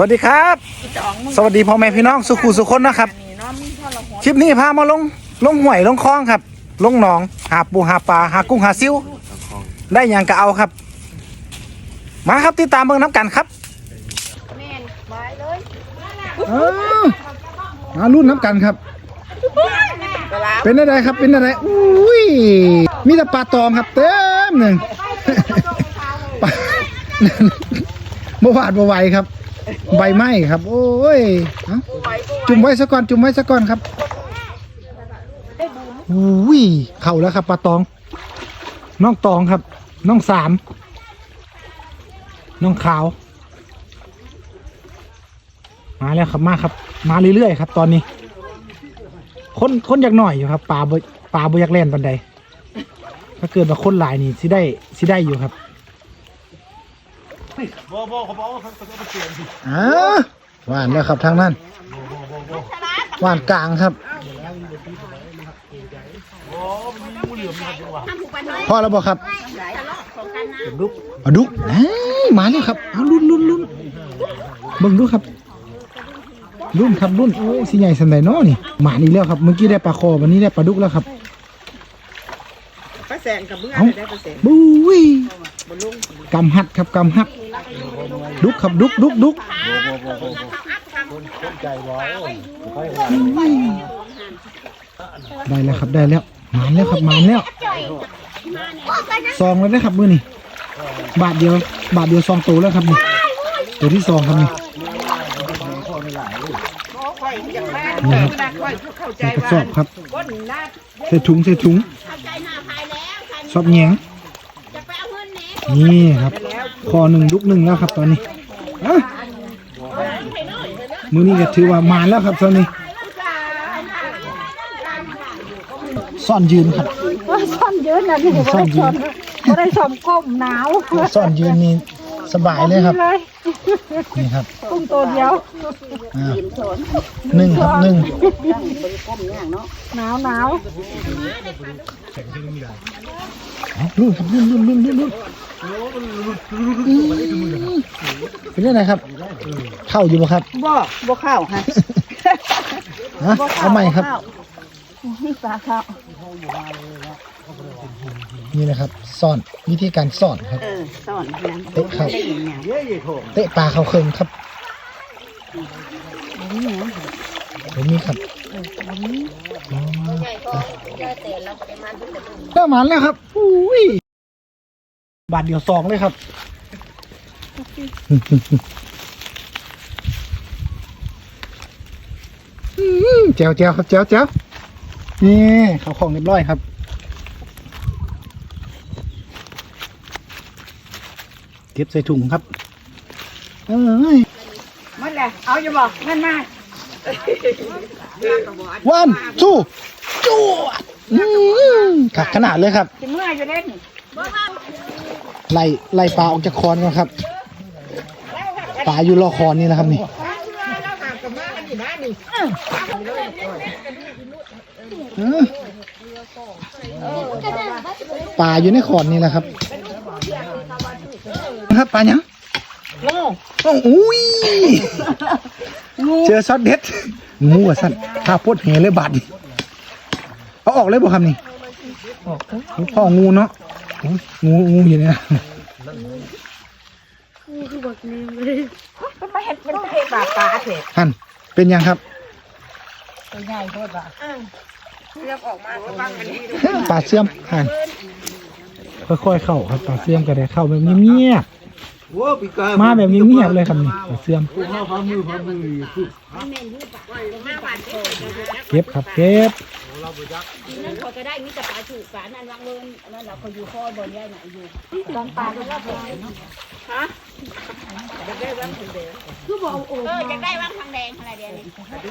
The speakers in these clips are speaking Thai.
สวัสดีครับ สวัสดีพ่อแม่พี่น้องสุขุสุคนนะครับ คลิปนี้พามาลงลงห่วยลงคลองครับ ลงหนอง หาปูหาปลาหากุ้งหาซิว ได้อย่างก็เอาครับ มาครับติดตามเบิ่งน้ำกันครับอ้าวมารุ่นน้ำกันครับ เป็นอะไรครับเป็นอะไรอุ้ยมีแต่ปลาตองครับ เต็มหนึ่งปลาเมื่อวานเมื่อไหวครับ ใบไม้ครับ โอ้ยเอ้าจุ่มไว้ซะก่อน จุ่มไว้ซะก่อนครับอุ้ยเข่าแล้วครับปลาตอง น้องตองครับ น้องสาม น้องขาว มาแล้วครับมาครับ มาเรื่อยๆครับ ตอนนี้ คนคนอยากหน่อยอยู่ครับปลาปลาบอยากเล่นบันไดถ้าเกิดว่าคนหลายนี่สิได้สิได้อยู่ครับ บ่บ่เขาบอกว่าเขาจะไปเปลี่ยนสิอ่าหวานแล้วครับทางนั้นหวานกลางครับพ่อแล้วบอกครับดุกเอาดุกเอ้ยมาแล้วครับเอาลุ้นลุ้นลุ้นเบิ่งดูครับรุ่นครับรุ่นโอ้สิใหญ่สันไดเนาะนี่หมานี่แล้วครับเมื่อกี้ได้ปลาคอวันนี้ได้ปลาดุกแล้วครับป้าแสงกับมื่อเอ้าได้ป้าแสงบุ้ยกำหัดครับกำหัด ดุกครับดุกดุกดุกได้แล้วครับได้แล้วมาแล้วครับมาแล้วซองแล้วนะครับมือนี่บาทเดียว บาทเดียวซองโตแล้วครับนี่ตัวที่สองครับนี่นี่ครับใส่กระสอบครับใส่ถุงใส่ถุง ซอบแยงนี่ครับคอหนึ่งลุกหนึ่งแล้วครับตอนนี้อะมือนี้ก็ถือว่ามาแล้วครับตอนนี้ซ่อนยืนครับว่าซ่อนยืนนะนี่ซ่อนยืนไม่ได้ชมก้มหนาวซ่อนยืนนี่สบายเลยครับเลยนี่ครับกุ้งตัวเดียวอ่าหนึ่งครับหนึ่งหนาวหนาว เอารุ่นครับรุ่นรุ่นรุ่นรุ่นรุ่นเป็นยังไงครับ เข้าอยู่บ่ครับบ่บ่เข้าฮะฮะเอาใหม่ครับนี่ปลาเข้านี่นะครับซ่อนวิธีการซ่อนครับเออสอนเตะเข้าได้ยินอย่างเย้ยโถเตะปลาเข้าเคิงครับผมมีครับ อ๋อได้หมันแล้วครับอุ้ยบาทเดียวสองเลยครับอื้อแจวแจวครับแจวแจวนี่เขาของเรียบร้อยครับเก็บใส่ถุงครับ เอ้ยมันแหละเอาอย่าบอกมันมา วันทูจูดอืมขัดขนาดเลยครับสิเมื่อยอยู่เล่นไล่ไล่ปลาออกจากคอนก่อนครับปลาอยู่รอคอนนี่นะครับนี่เออปลาอยู่ในคอนนี่แหละครับนะครับปลาหยังโง่โอ้อุ้ย เจอซอสเด็ดงูอะสั้นถ้าพดเหเลยบาดนี่เอาออกเลยบ่ครับนี่ออกพ่องูเนาะโอ้ยงูงูอยู่เนี่ยมันมาเห็ดเป็นเห็ดปลาปลาเถอะท่านเป็นยังครับเรียกออกมาก็ฟังกันดีปลาเสื่อมท่านค่อยๆเข้าครับปลาเสื่อมก็ได้เข้าแบบเงียบว้าปีกาๆ มาแบบเงียบๆเลยครับนี่ปลาเสื่อมพวกเขาพามือพามือคือเก็บครับเก็บนั่นเขาก็ได้มีแต่ปลาถูกปลานั่นวางเงินนั่นเราเขาอยู่คอบนใหญ่ไหนอยู่ลองปลาดูว่าเป็นเออจะได้วางทางแดงอะไรเดียวนี้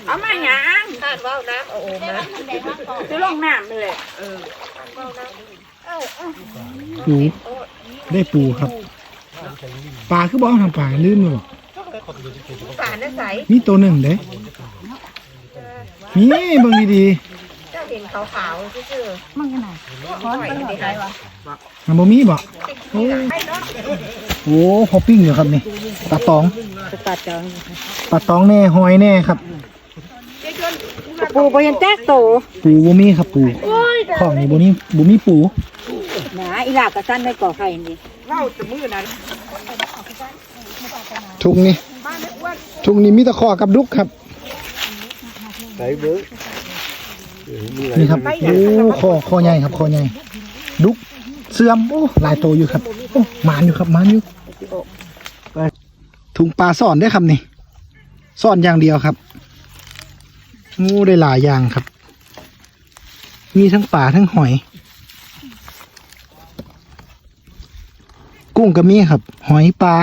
เอามาหยังคาดว่าน้ำเอาโอได้มาวางทางแดงวางก่อนจะลงน้ำเลยเออปูได้ปูครับ ปลาคือบ้องทางปลาลืมเลยบอกปลาเนี่ยใสมีตัวหนึ่งเด้มีเบิ่งดีเจ้าเห็นขาวๆซื่อมันกันไหนๆหอยได้ไหมวะๆอะบ่มีบอกโอ้ยโอ้พอปิ้งอยู่ครับนี่ปลาตองปลาจองปลาตองแน่หอยแน่ครับปูบ่ยังแตกโตปูบูมี่ครับปูของนี่บูมี่บูมี่ปูหนาอีหลากกระสั้นในก่อไข่นี่ ทุงนี่ทุงนี่มีตะขอกับดุกครับใส่เบื้อมีอะไรนี่ครับโอ้คอคอใหญ่ครับคอใหญ่ดุกเสื่อมโอ้หลายโตอยู่ครับโอ้หมานอยู่ครับหมานอยู่ไปถุงปลาซ่อนได้อครับนี่ซ่อนอย่างเดียวครับโอ้ได้หลายอย่างครับ มีทั้งปลาทั้งหอย กุ้งก็มีครับ หอยปลา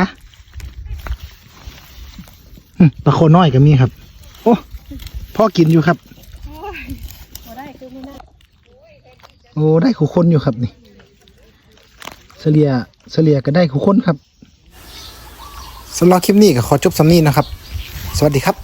ปลาโคน้อยก็มีครับ โอ้พ่อกินอยู่ครับ โอ้ได้ขู่คนอยู่ครับนี่เฉลี่ยเฉลี่ยก็ได้ขู่คนครับสำหรับคลิปนี้ก็ขอจบสำนี้นะครับ สวัสดีครับ